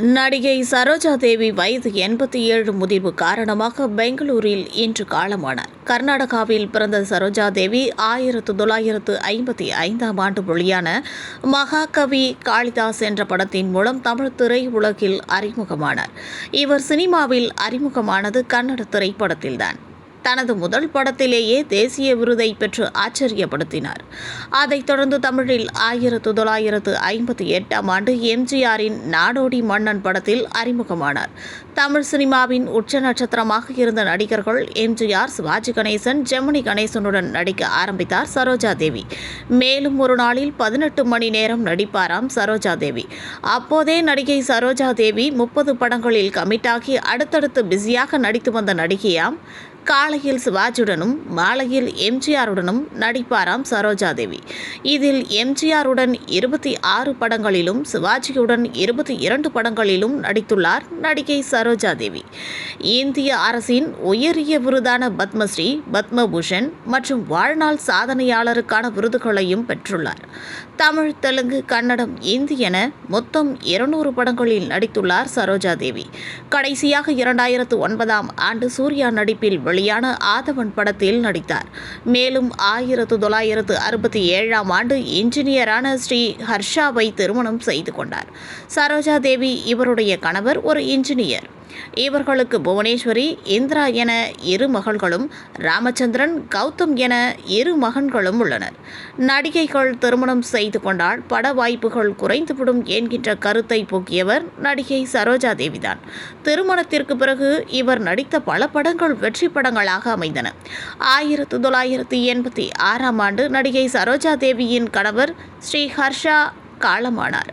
நடிகை சரோஜா தேவி வயது எண்பத்தி ஏழு முதிர்வு காரணமாக பெங்களூரில் இன்று காலமானார். கர்நாடகாவில் பிறந்த சரோஜா தேவி ஆயிரத்து தொள்ளாயிரத்து ஐம்பத்தி ஐந்தாம் ஆண்டு வெளியான மகாகவி காளிதாஸ் என்ற படத்தின் மூலம் தமிழ் திரையுலகில் அறிமுகமானார். இவர் சினிமாவில் அறிமுகமானது கன்னட திரைப்படத்தில்தான். தனது முதல் படத்திலேயே தேசிய விருதை பெற்று ஆச்சரியப்படுத்தினார். அதைத் தொடர்ந்து தமிழில் ஆயிரத்து தொள்ளாயிரத்து ஐம்பத்தி எட்டாம் ஆண்டு எம்ஜிஆரின் நாடோடி மன்னன் படத்தில் அறிமுகமானார். தமிழ் சினிமாவின் உச்ச நட்சத்திரமாக இருந்த நடிகர்கள் எம்ஜிஆர் சிவாஜி கணேசன் ஜெமினி கணேசனுடன் நடிக்க ஆரம்பித்தார் சரோஜா தேவி. மேலும் ஒரு நாளில் பதினெட்டு மணி நேரம் நடிப்பாராம் சரோஜா தேவி. அப்போதே நடிகை சரோஜா தேவி முப்பது படங்களில் கமிட்டாகி அடுத்தடுத்து பிஸியாக நடித்து வந்த நடிகையாம் காலையில் சிவாஜியுடனும் மாலையில் எம்ஜிஆருடனும் நடிப்பாராம் சரோஜா தேவி இதில் எம்ஜிஆருடன் இருபத்தி ஆறு படங்களிலும் சிவாஜியுடன் இருபத்தி இரண்டு படங்களிலும் நடித்துள்ளார் நடிகை சரோஜா தேவி இந்திய அரசின் உயரிய விருதான பத்மஸ்ரீ பத்மபூஷன் மற்றும் வாழ்நாள் சாதனையாளருக்கான விருதுகளையும் பெற்றுள்ளார். தமிழ் தெலுங்கு கன்னடம் இந்தி என மொத்தம் இருநூறு படங்களில் நடித்துள்ளார் சரோஜா தேவி கடைசியாக இரண்டாயிரத்து ஒன்பதாம் ஆண்டு சூர்யா நடிப்பில் வெளியான ஆதவன் படத்தில் நடித்தார். மேலும் ஆயிரத்து தொள்ளாயிரத்து அறுபத்தி ஏழாம் ஆண்டு இன்ஜினியரான ஸ்ரீ ஹர்ஷாவை திருமணம் செய்து கொண்டார். சரோஜா தேவி இவருடைய கணவர் ஒரு இன்ஜினியர். இவர்களுக்கு புவனேஸ்வரி இந்திரா என இரு மகள்களும் ராமச்சந்திரன் கௌதம் என இரு மகன்களும் உள்ளனர். நடிகைகள் திருமணம் செய்து கொண்டால் பட வாய்ப்புகள் குறைந்துவிடும் என்கின்ற கருத்தை போக்கியவர் நடிகை சரோஜா தேவிதான். திருமணத்திற்கு பிறகு இவர் நடித்த பல படங்கள் வெற்றி படங்களாக அமைந்தன. ஆயிரத்து தொள்ளாயிரத்து எண்பத்தி ஆறாம் ஆண்டு நடிகை சரோஜா தேவியின் கணவர் ஸ்ரீ ஹர்ஷா காலமானார்.